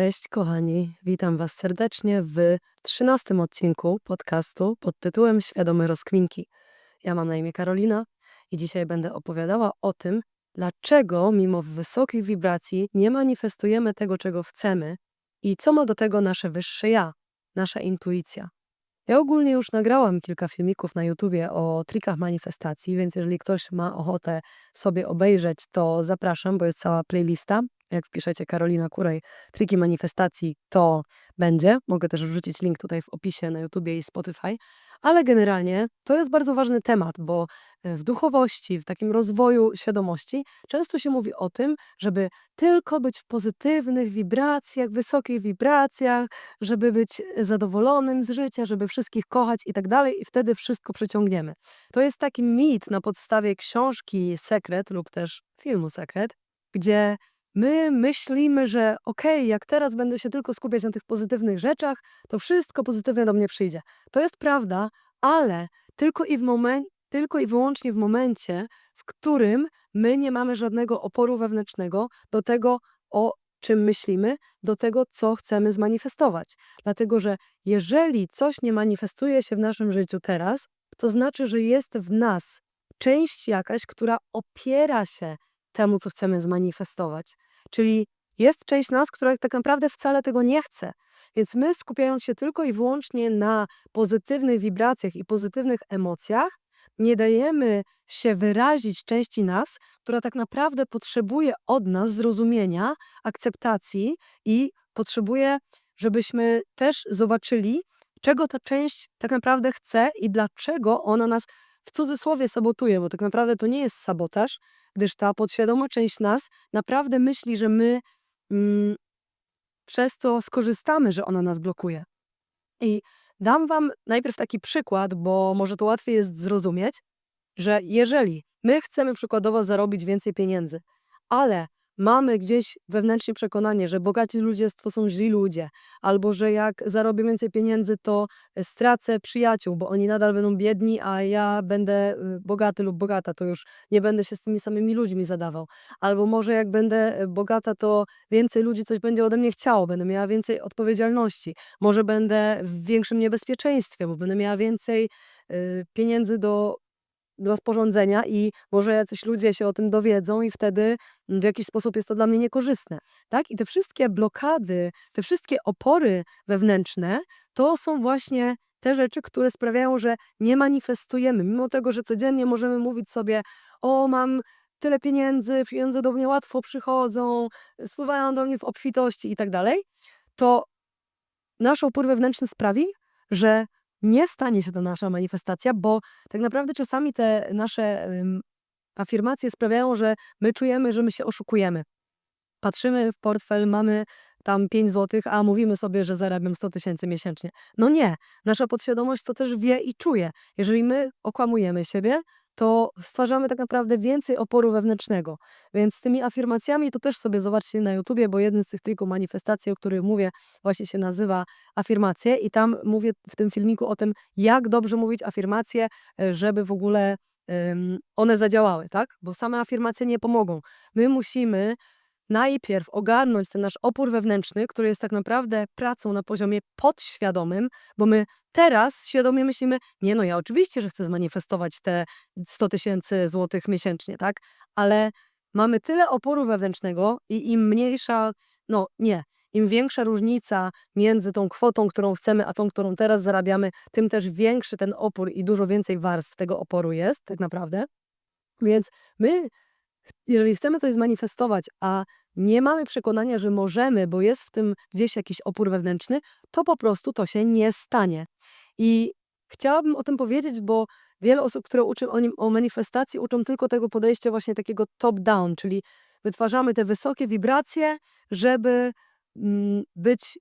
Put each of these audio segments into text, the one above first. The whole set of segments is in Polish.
Cześć kochani, witam Was serdecznie w trzynastym odcinku podcastu pod tytułem Świadome rozkminki. Ja mam na imię Karolina i dzisiaj będę opowiadała o tym, dlaczego mimo wysokich wibracji nie manifestujemy tego, czego chcemy i co ma do tego nasze wyższe ja, nasza intuicja. Ja ogólnie już nagrałam kilka filmików na YouTubie o trikach manifestacji, więc jeżeli ktoś ma ochotę sobie obejrzeć, to zapraszam, bo jest cała playlista. Jak wpiszecie Karolina Kurej, triki manifestacji, to będzie. Mogę też wrzucić link tutaj w opisie na YouTubie i Spotify. Ale generalnie to jest bardzo ważny temat, bo e, w duchowości, w takim rozwoju świadomości często się mówi o tym, żeby tylko być w pozytywnych wibracjach, wysokich wibracjach, żeby być zadowolonym z życia, żeby wszystkich kochać i tak dalej, i wtedy wszystko przyciągniemy. To jest taki mit na podstawie książki Sekret lub też filmu Sekret, gdzie my myślimy, że okej, jak teraz będę się tylko skupiać na tych pozytywnych rzeczach, to wszystko pozytywne do mnie przyjdzie. To jest prawda, ale tylko i, w momen- tylko i wyłącznie w momencie, w którym my nie mamy żadnego oporu wewnętrznego do tego, o czym myślimy, do tego, co chcemy zmanifestować. Dlatego, że jeżeli coś nie manifestuje się w naszym życiu teraz, to znaczy, że jest w nas część jakaś, która opiera się temu, co chcemy zmanifestować. Czyli jest część nas, która tak naprawdę wcale tego nie chce. Więc my, skupiając się tylko i wyłącznie na pozytywnych wibracjach i pozytywnych emocjach, nie dajemy się wyrazić części nas, która tak naprawdę potrzebuje od nas zrozumienia, akceptacji i potrzebuje, żebyśmy też zobaczyli, czego ta część tak naprawdę chce i dlaczego ona nas w cudzysłowie sabotuje, bo tak naprawdę to nie jest sabotaż, gdyż ta podświadoma część nas naprawdę myśli, że my mm, przez to skorzystamy, że ona nas blokuje. I dam Wam najpierw taki przykład, bo może to łatwiej jest zrozumieć, że jeżeli my chcemy przykładowo zarobić więcej pieniędzy, ale mamy gdzieś wewnętrznie przekonanie, że bogaci ludzie to są źli ludzie, albo że jak zarobię więcej pieniędzy, to stracę przyjaciół, bo oni nadal będą biedni, a ja będę y, bogaty lub bogata, to już nie będę się z tymi samymi ludźmi zadawał. Albo może jak będę y, bogata, to więcej ludzi coś będzie ode mnie chciało, będę miała więcej odpowiedzialności. Może będę w większym niebezpieczeństwie, bo będę miała więcej y, pieniędzy do rozporządzenia i może jacyś ludzie się o tym dowiedzą i wtedy w jakiś sposób jest to dla mnie niekorzystne. Tak? I te wszystkie blokady, te wszystkie opory wewnętrzne, to są właśnie te rzeczy, które sprawiają, że nie manifestujemy, mimo tego, że codziennie możemy mówić sobie, o mam tyle pieniędzy, pieniądze do mnie łatwo przychodzą, spływają do mnie w obfitości i tak dalej, to nasz opór wewnętrzny sprawi, że nie stanie się to nasza manifestacja, bo tak naprawdę czasami te nasze afirmacje sprawiają, że my czujemy, że my się oszukujemy. Patrzymy w portfel, mamy tam 5 zł, a mówimy sobie, że zarabiam 100 tysięcy miesięcznie. No nie, nasza podświadomość to też wie i czuje. Jeżeli my okłamujemy siebie, to stwarzamy tak naprawdę więcej oporu wewnętrznego. Więc z tymi afirmacjami to też sobie zobaczcie na YouTubie, bo jeden z tych trików manifestacji, o których mówię, właśnie się nazywa afirmacje i tam mówię w tym filmiku o tym, jak dobrze mówić afirmacje, e, żeby w ogóle um, one zadziałały, tak? Bo same afirmacje nie pomogą. My musimy najpierw ogarnąć ten nasz opór wewnętrzny, który jest tak naprawdę pracą na poziomie podświadomym, bo my teraz świadomie myślimy, nie no, ja oczywiście, że chcę zmanifestować te 100 tysięcy złotych miesięcznie, tak? Ale mamy tyle oporu wewnętrznego i im mniejsza, no nie, im większa różnica między tą kwotą, którą chcemy, a tą, którą teraz zarabiamy, tym też większy ten opór i dużo więcej warstw tego oporu jest, tak naprawdę. Więc my jeżeli chcemy coś zmanifestować, a nie mamy przekonania, że możemy, bo jest w tym gdzieś jakiś opór wewnętrzny, to po prostu to się nie stanie. I chciałabym o tym powiedzieć, bo wiele osób, które uczą o, nim, o manifestacji, uczą tylko tego podejścia właśnie takiego top-down, czyli wytwarzamy te wysokie wibracje, żeby mm, być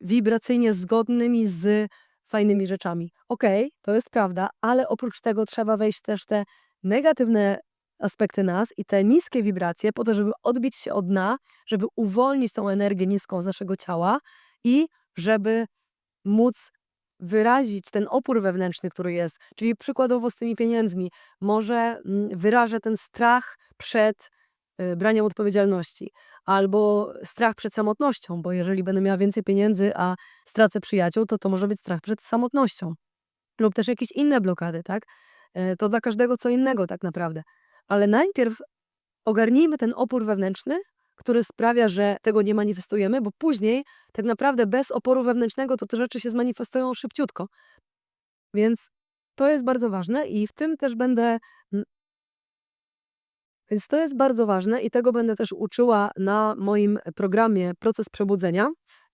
wibracyjnie zgodnymi z fajnymi rzeczami. Okej, okay, to jest prawda, ale oprócz tego trzeba wejść też te negatywne aspekty nas i te niskie wibracje po to, żeby odbić się od dna, żeby uwolnić tą energię niską z naszego ciała i żeby móc wyrazić ten opór wewnętrzny, który jest. Czyli przykładowo z tymi pieniędzmi, może mm, wyrażę ten strach przed y, braniem odpowiedzialności, albo strach przed samotnością, bo jeżeli będę miała więcej pieniędzy, a stracę przyjaciół, to to może być strach przed samotnością. Lub też jakieś inne blokady, tak? Y, To dla każdego co innego tak naprawdę. Ale najpierw ogarnijmy ten opór wewnętrzny, który sprawia, że tego nie manifestujemy, bo później tak naprawdę bez oporu wewnętrznego to te rzeczy się zmanifestują szybciutko. Więc to jest bardzo ważne i w tym też będę. Więc to jest bardzo ważne i tego będę też uczyła na moim programie Proces Przebudzenia.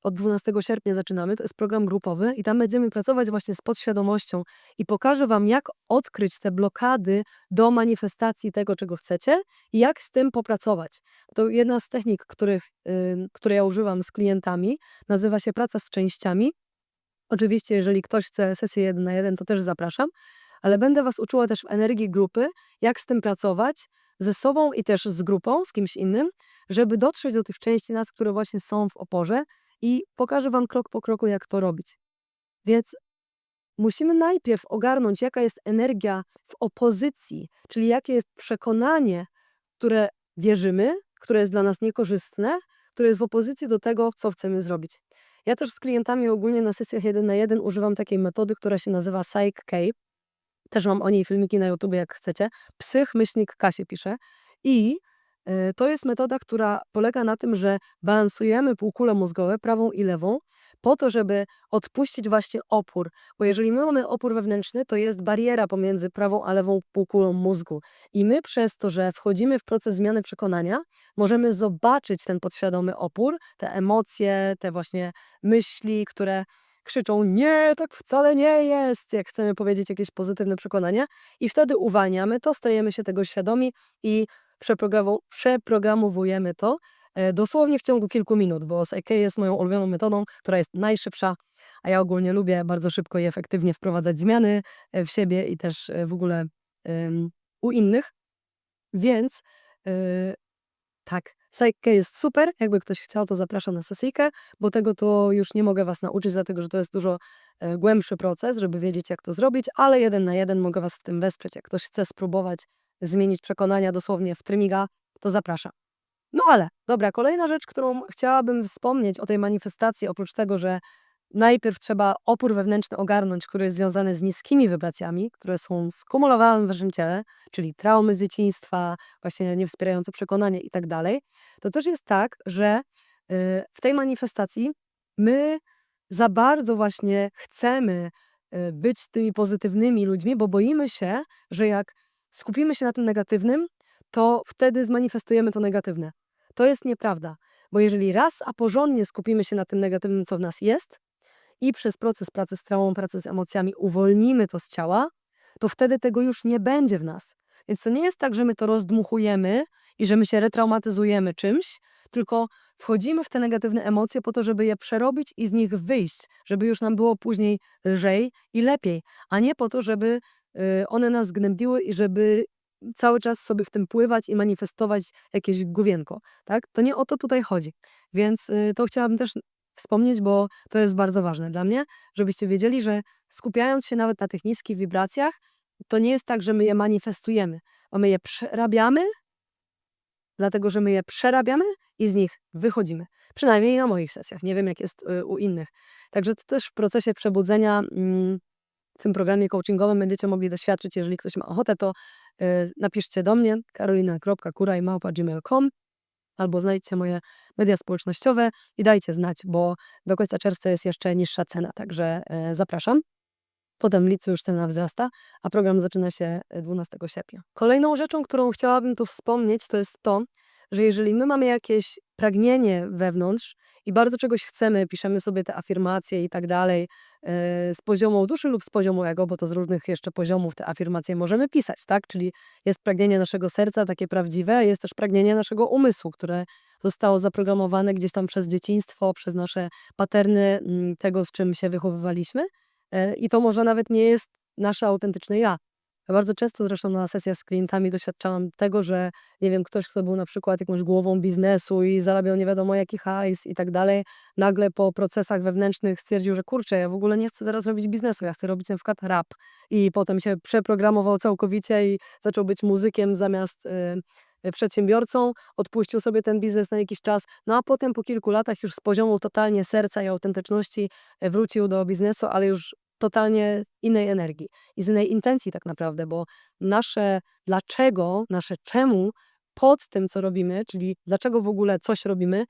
Od 12 sierpnia zaczynamy. To jest program grupowy i tam będziemy pracować właśnie z podświadomością i pokażę Wam, jak odkryć te blokady do manifestacji tego, czego chcecie i jak z tym popracować. To jedna z technik, których, ym, które ja używam z klientami, nazywa się praca z częściami. Oczywiście, jeżeli ktoś chce sesję 1 na 1, to też zapraszam, ale będę Was uczyła też w energii grupy, jak z tym pracować ze sobą i też z grupą, z kimś innym, żeby dotrzeć do tych części nas, które właśnie są w oporze i pokażę Wam krok po kroku, jak to robić. Więc musimy najpierw ogarnąć, jaka jest energia w opozycji, czyli jakie jest przekonanie, które wierzymy, które jest dla nas niekorzystne, które jest w opozycji do tego, co chcemy zrobić. Ja też z klientami ogólnie na sesjach 1 na 1 używam takiej metody, która się nazywa Psych K. Też mam o niej filmiki na YouTube, jak chcecie. Psych myślnik K się pisze. I to jest metoda, która polega na tym, że balansujemy półkule mózgowe, prawą i lewą, po to, żeby odpuścić właśnie opór. Bo jeżeli my mamy opór wewnętrzny, to jest bariera pomiędzy prawą a lewą półkulą mózgu. I my przez to, że wchodzimy w proces zmiany przekonania, możemy zobaczyć ten podświadomy opór, te emocje, te właśnie myśli, które krzyczą: Nie, tak wcale nie jest, jak chcemy powiedzieć jakieś pozytywne przekonanie, i wtedy uwalniamy to, stajemy się tego świadomi i przeprogramowujemy to e, dosłownie w ciągu kilku minut, bo Psyche jest moją ulubioną metodą, która jest najszybsza, a ja ogólnie lubię bardzo szybko i efektywnie wprowadzać zmiany e, w siebie i też e, w ogóle em, u innych. Więc y, tak, Psyche jest super. Jakby ktoś chciał, to zapraszam na sesyjkę, bo tego to już nie mogę Was nauczyć, dlatego że to jest dużo głębszy proces, żeby wiedzieć, jak to zrobić, ale jeden na jeden mogę Was w tym wesprzeć. Jak ktoś chce spróbować zmienić przekonania dosłownie w trymiga, to zapraszam. No ale, dobra, kolejna rzecz, którą chciałabym wspomnieć o tej manifestacji, oprócz tego, że najpierw trzeba opór wewnętrzny ogarnąć, który jest związany z niskimi wibracjami, które są skumulowane w waszym ciele, czyli traumy z dzieciństwa, właśnie niewspierające przekonanie i tak dalej, to też jest tak, że y, w tej manifestacji my za bardzo właśnie chcemy y, być tymi pozytywnymi ludźmi, bo boimy się, że jak skupimy się na tym negatywnym, to wtedy zmanifestujemy to negatywne. To jest nieprawda, bo jeżeli raz a porządnie skupimy się na tym negatywnym, co w nas jest, i przez proces pracy z traumą, pracy z emocjami uwolnimy to z ciała, to wtedy tego już nie będzie w nas. Więc to nie jest tak, że my to rozdmuchujemy i że my się retraumatyzujemy czymś, tylko wchodzimy w te negatywne emocje po to, żeby je przerobić i z nich wyjść, żeby już nam było później lżej i lepiej, a nie po to, żeby one nas gnębiły i żeby cały czas sobie w tym pływać i manifestować jakieś główienko. Tak? To nie o to tutaj chodzi. Więc y, to chciałabym też wspomnieć, bo to jest bardzo ważne dla mnie, żebyście wiedzieli, że skupiając się nawet na tych niskich wibracjach, to nie jest tak, że my je manifestujemy, bo my je przerabiamy, dlatego że my je przerabiamy i z nich wychodzimy. Przynajmniej na moich sesjach. Nie wiem, jak jest y, u innych. Także to też w procesie przebudzenia mm, w tym programie coachingowym będziecie mogli doświadczyć. Jeżeli ktoś ma ochotę, to y, napiszcie do mnie karolina.kuraj.gmail.com albo znajdźcie moje media społecznościowe i dajcie znać, bo do końca czerwca jest jeszcze niższa cena, także e, zapraszam. Potem w lipcu już cena wzrasta, a program zaczyna się e, 12 sierpnia. Kolejną rzeczą, którą chciałabym tu wspomnieć, to jest to, że jeżeli my mamy jakieś pragnienie wewnątrz i bardzo czegoś chcemy, piszemy sobie te afirmacje i tak dalej e, z poziomu duszy lub z poziomu ego, bo to z różnych jeszcze poziomów te afirmacje możemy pisać, tak? Czyli jest pragnienie naszego serca, takie prawdziwe, jest też pragnienie naszego umysłu, które zostało zaprogramowane gdzieś tam przez dzieciństwo, przez nasze paterny mm, tego, z czym się wychowywaliśmy. E, I to może nawet nie jest nasze autentyczne ja. Bardzo często zresztą na sesjach z klientami doświadczałam tego, że nie wiem, ktoś, kto był na przykład jakąś głową biznesu i zarabiał nie wiadomo jaki hajs i tak dalej, nagle po procesach wewnętrznych stwierdził, że kurczę, ja w ogóle nie chcę teraz robić biznesu, ja chcę robić na przykład rap. I potem się przeprogramował całkowicie i zaczął być muzykiem zamiast y, przedsiębiorcą, odpuścił sobie ten biznes na jakiś czas, no a potem po kilku latach już z poziomu totalnie serca i autentyczności e, wrócił do biznesu, ale już totalnie innej energii i z innej intencji tak naprawdę, bo nasze dlaczego, nasze czemu pod tym, co robimy, czyli dlaczego w ogóle coś robimy,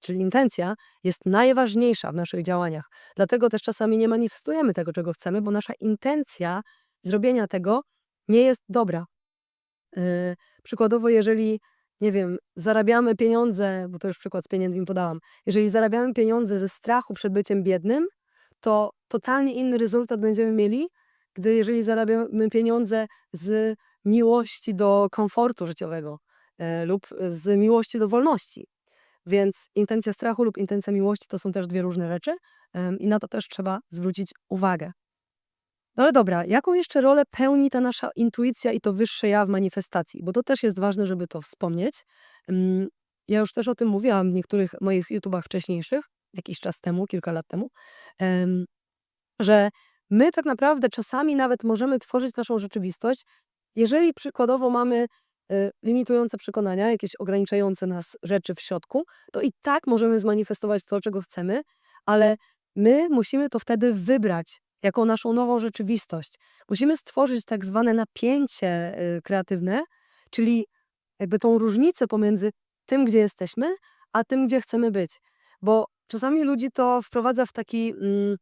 czyli intencja, jest najważniejsza w naszych działaniach. Dlatego też czasami nie manifestujemy tego, czego chcemy, bo nasza intencja zrobienia tego nie jest dobra. Yy, przykładowo, jeżeli, nie wiem, zarabiamy pieniądze, bo to już przykład z pieniędzmi podałam, jeżeli zarabiamy pieniądze ze strachu przed byciem biednym, to totalnie inny rezultat będziemy mieli, gdy jeżeli zarabiamy pieniądze z miłości do komfortu życiowego e, lub z miłości do wolności. Więc intencja strachu lub intencja miłości to są też dwie różne rzeczy i na to też trzeba zwrócić uwagę. No ale dobra, jaką jeszcze rolę pełni ta nasza intuicja i to wyższe ja w manifestacji? Bo to też jest ważne, żeby to wspomnieć. Ja już też o tym mówiłam w niektórych moich YouTubach wcześniejszych, jakiś czas temu, kilka lat temu, em, że my tak naprawdę czasami nawet możemy tworzyć naszą rzeczywistość, jeżeli przykładowo mamy y, limitujące przekonania, jakieś ograniczające nas rzeczy w środku, to i tak możemy zmanifestować to, czego chcemy, ale my musimy to wtedy wybrać jako naszą nową rzeczywistość. Musimy stworzyć tak zwane napięcie y, kreatywne, czyli jakby tą różnicę pomiędzy tym, gdzie jesteśmy, a tym, gdzie chcemy być. Bo czasami ludzi to wprowadza w taki mm,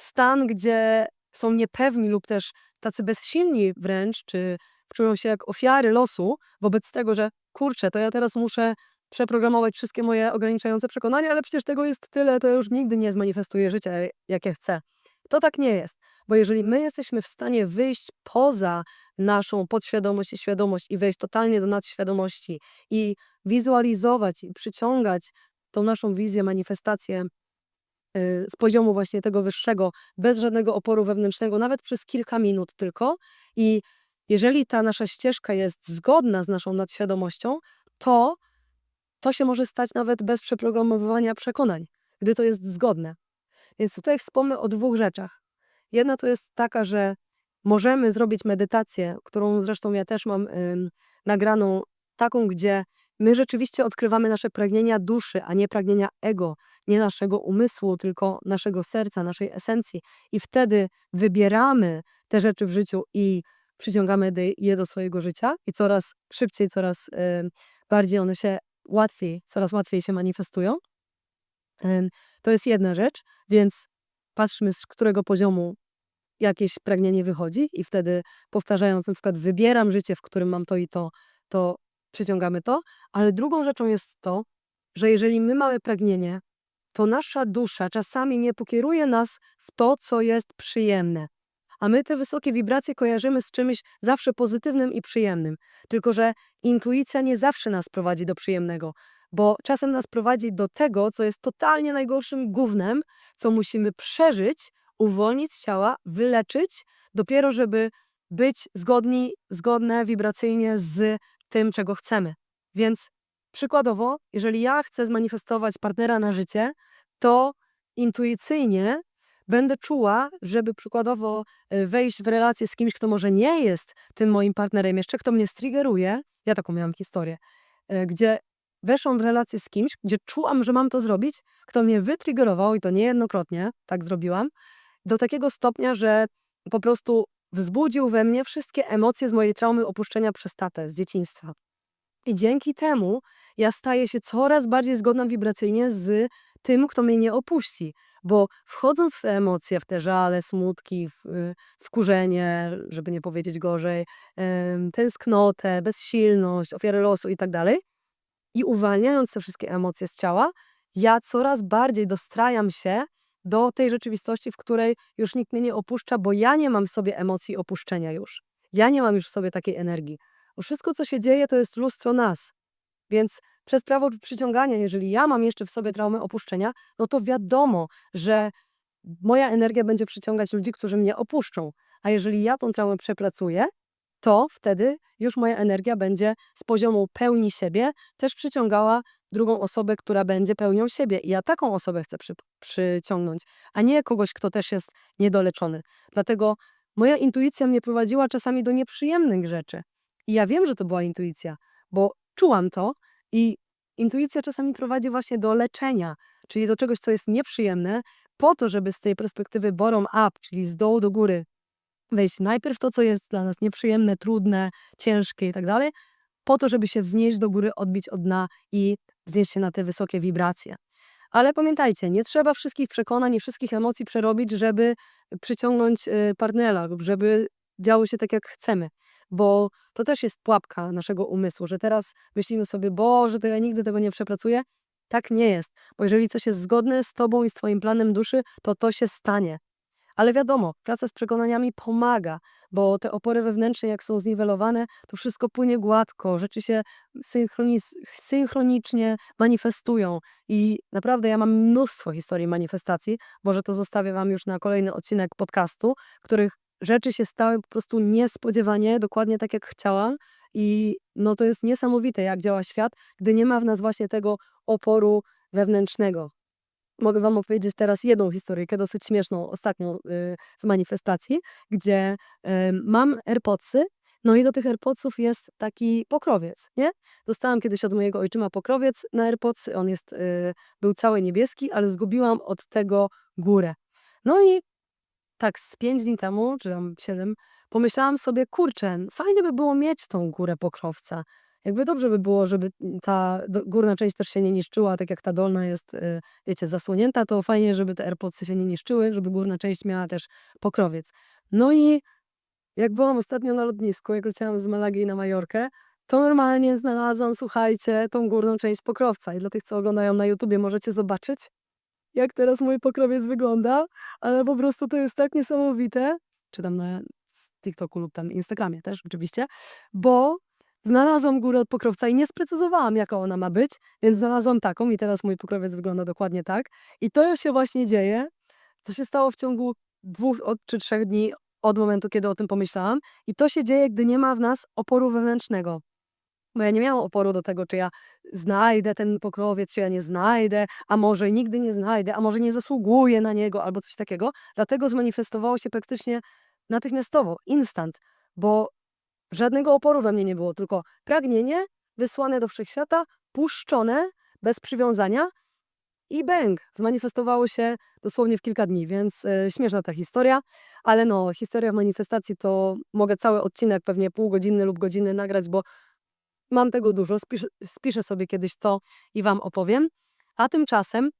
stan, gdzie są niepewni lub też tacy bezsilni wręcz, czy czują się jak ofiary losu wobec tego, że kurczę, to ja teraz muszę przeprogramować wszystkie moje ograniczające przekonania, ale przecież tego jest tyle, to ja już nigdy nie zmanifestuję życia, jakie chcę. To tak nie jest, bo jeżeli my jesteśmy w stanie wyjść poza naszą podświadomość i świadomość i wejść totalnie do nadświadomości i wizualizować i przyciągać tą naszą wizję, manifestację z poziomu właśnie tego wyższego, bez żadnego oporu wewnętrznego, nawet przez kilka minut tylko. I jeżeli ta nasza ścieżka jest zgodna z naszą nadświadomością, to to się może stać nawet bez przeprogramowywania przekonań, gdy to jest zgodne. Więc tutaj wspomnę o dwóch rzeczach. Jedna to jest taka, że możemy zrobić medytację, którą zresztą ja też mam ym, nagraną, taką, gdzie my rzeczywiście odkrywamy nasze pragnienia duszy, a nie pragnienia ego, nie naszego umysłu, tylko naszego serca, naszej esencji. I wtedy wybieramy te rzeczy w życiu i przyciągamy je do swojego życia i coraz szybciej, coraz bardziej one się łatwiej, coraz łatwiej się manifestują. To jest jedna rzecz, więc patrzmy z którego poziomu jakieś pragnienie wychodzi i wtedy powtarzając na przykład wybieram życie, w którym mam to i to, to przyciągamy to. Ale drugą rzeczą jest to, że jeżeli my mamy pragnienie, to nasza dusza czasami nie pokieruje nas w to, co jest przyjemne. A my te wysokie wibracje kojarzymy z czymś zawsze pozytywnym i przyjemnym. Tylko, że intuicja nie zawsze nas prowadzi do przyjemnego, bo czasem nas prowadzi do tego, co jest totalnie najgorszym gównem, co musimy przeżyć, uwolnić ciała, wyleczyć, dopiero żeby być zgodni, zgodne wibracyjnie z tym, czego chcemy. Więc przykładowo, jeżeli ja chcę zmanifestować partnera na życie, to intuicyjnie będę czuła, żeby przykładowo y, wejść w relację z kimś, kto może nie jest tym moim partnerem jeszcze, kto mnie striggeruje. Ja taką miałam historię, y, gdzie weszłam w relację z kimś, gdzie czułam, że mam to zrobić, kto mnie wytriggerował i to niejednokrotnie, tak zrobiłam, do takiego stopnia, że po prostu wzbudził we mnie wszystkie emocje z mojej traumy opuszczenia przez tatę z dzieciństwa. I dzięki temu ja staję się coraz bardziej zgodna wibracyjnie z tym, kto mnie nie opuści. Bo wchodząc w te emocje, w te żale, smutki, y, wkurzenie, żeby nie powiedzieć gorzej, tęsknotę, bezsilność, ofiarę losu i tak dalej, i uwalniając te wszystkie emocje z ciała, ja coraz bardziej dostrajam się do tej rzeczywistości, w której już nikt mnie nie opuszcza, bo ja nie mam w sobie emocji opuszczenia już. Ja nie mam już w sobie takiej energii. Bo wszystko, co się dzieje, to jest lustro nas. Więc przez prawo przyciągania, jeżeli ja mam jeszcze w sobie traumę opuszczenia, no to wiadomo, że moja energia będzie przyciągać ludzi, którzy mnie opuszczą. A jeżeli ja tą traumę przepracuję, to wtedy już moja energia będzie z poziomu pełni siebie też przyciągała drugą osobę, która będzie pełnią siebie. I ja taką osobę chcę przy, przyciągnąć, a nie kogoś, kto też jest niedoleczony. Dlatego moja intuicja mnie prowadziła czasami do nieprzyjemnych rzeczy. I ja wiem, że to była intuicja, bo czułam to i intuicja czasami prowadzi właśnie do leczenia, czyli do czegoś, co jest nieprzyjemne, po to, żeby z tej perspektywy bottom up, czyli z dołu do góry, wejść najpierw to, co jest dla nas nieprzyjemne, trudne, ciężkie i tak dalej, po to, żeby się wznieść do góry, odbić od dna i wznieść się na te wysokie wibracje. Ale pamiętajcie, nie trzeba wszystkich przekonań i wszystkich emocji przerobić, żeby przyciągnąć y, partnera lub żeby działo się tak, jak chcemy. Bo to też jest pułapka naszego umysłu, że teraz myślimy sobie, Boże, to ja nigdy tego nie przepracuję. Tak nie jest, bo jeżeli coś jest zgodne z Tobą i z Twoim planem duszy, to to się stanie. Ale wiadomo, praca z przekonaniami pomaga, bo te opory wewnętrzne, jak są zniwelowane, to wszystko płynie gładko, rzeczy się synchronicznie manifestują. I naprawdę ja mam mnóstwo historii manifestacji, może to zostawię Wam już na kolejny odcinek podcastu, których rzeczy się stały po prostu niespodziewanie, dokładnie tak jak chciałam. I no to jest niesamowite, jak działa świat, gdy nie ma w nas właśnie tego oporu wewnętrznego. Mogę Wam opowiedzieć teraz jedną historyjkę, dosyć śmieszną, ostatnią y, z manifestacji, gdzie y, mam AirPodsy, no i do tych AirPodsów jest taki pokrowiec, nie? Dostałam kiedyś od mojego ojczyma pokrowiec na AirPodsy, on jest, y, był cały niebieski, ale zgubiłam od tego górę. No i tak z pięć dni temu, czy tam siedem, pomyślałam sobie, kurczę, fajnie by było mieć tą górę pokrowca. Jakby dobrze by było, żeby ta górna część też się nie niszczyła, tak jak ta dolna jest, y, wiecie, zasłonięta, to fajnie, żeby te AirPodsy się nie niszczyły, żeby górna część miała też pokrowiec. No i jak byłam ostatnio na lotnisku, jak leciałam z Malagi na Majorkę, to normalnie znalazłam, słuchajcie, tą górną część pokrowca. I dla tych, co oglądają na YouTubie, możecie zobaczyć, jak teraz mój pokrowiec wygląda, ale po prostu to jest tak niesamowite, czy tam na TikToku lub tam Instagramie też oczywiście, bo znalazłam górę od pokrowca i nie sprecyzowałam, jaka ona ma być, więc znalazłam taką i teraz mój pokrowiec wygląda dokładnie tak. I to już się właśnie dzieje, co się stało w ciągu dwóch czy trzech dni od momentu, kiedy o tym pomyślałam. I to się dzieje, gdy nie ma w nas oporu wewnętrznego. Bo ja nie miałam oporu do tego, czy ja znajdę ten pokrowiec, czy ja nie znajdę, a może nigdy nie znajdę, a może nie zasługuję na niego, albo coś takiego. Dlatego zmanifestowało się praktycznie natychmiastowo, instant, bo żadnego oporu we mnie nie było, tylko pragnienie wysłane do wszechświata, puszczone bez przywiązania i bang, zmanifestowało się dosłownie w kilka dni, więc e, śmieszna ta historia, ale no, historia manifestacji to mogę cały odcinek, pewnie pół godziny lub godziny nagrać, bo mam tego dużo, spiszę sobie kiedyś to i Wam opowiem. A tymczasem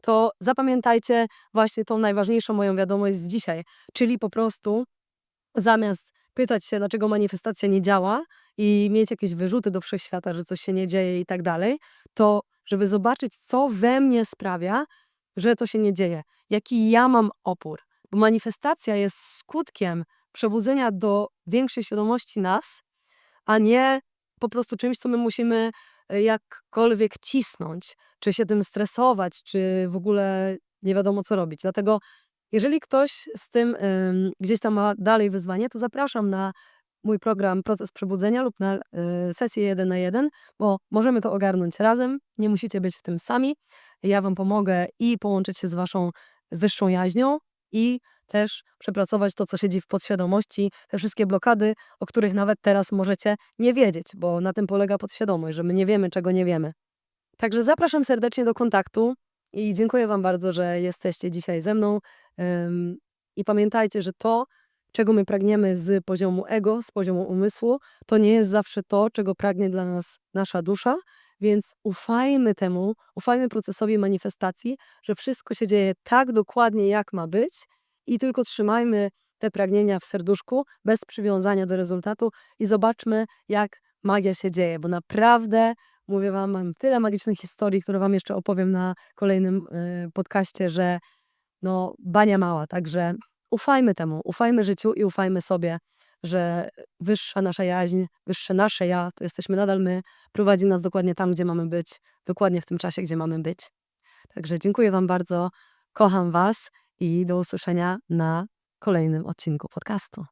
to zapamiętajcie właśnie tą najważniejszą moją wiadomość z dzisiaj, czyli po prostu zamiast pytać się, dlaczego manifestacja nie działa i mieć jakieś wyrzuty do wszechświata, że coś się nie dzieje i tak dalej, to żeby zobaczyć, co we mnie sprawia, że to się nie dzieje, jaki ja mam opór. Bo manifestacja jest skutkiem przebudzenia do większej świadomości nas, a nie po prostu czymś, co my musimy e, jakkolwiek cisnąć, czy się tym stresować, czy w ogóle nie wiadomo co robić. Dlatego jeżeli ktoś z tym ym, gdzieś tam ma dalej wyzwanie, to zapraszam na mój program Proces Przebudzenia lub na y, sesję 1 na 1, bo możemy to ogarnąć razem, nie musicie być w tym sami. Ja Wam pomogę i połączyć się z Waszą wyższą jaźnią i też przepracować to, co siedzi w podświadomości, te wszystkie blokady, o których nawet teraz możecie nie wiedzieć, bo na tym polega podświadomość, że my nie wiemy, czego nie wiemy. Także zapraszam serdecznie do kontaktu i dziękuję Wam bardzo, że jesteście dzisiaj ze mną. I pamiętajcie, że to, czego my pragniemy z poziomu ego, z poziomu umysłu, to nie jest zawsze to, czego pragnie dla nas nasza dusza, więc ufajmy temu, ufajmy procesowi manifestacji, że wszystko się dzieje tak dokładnie, jak ma być i tylko trzymajmy te pragnienia w serduszku, bez przywiązania do rezultatu i zobaczmy, jak magia się dzieje, bo naprawdę mówię wam, mam tyle magicznych historii, które wam jeszcze opowiem na kolejnym y, podcaście, że no bania mała, także ufajmy temu, ufajmy życiu i ufajmy sobie, że wyższa nasza jaźń, wyższe nasze ja, to jesteśmy nadal my, prowadzi nas dokładnie tam, gdzie mamy być, dokładnie w tym czasie, gdzie mamy być. Także dziękuję Wam bardzo, kocham Was i do usłyszenia na kolejnym odcinku podcastu.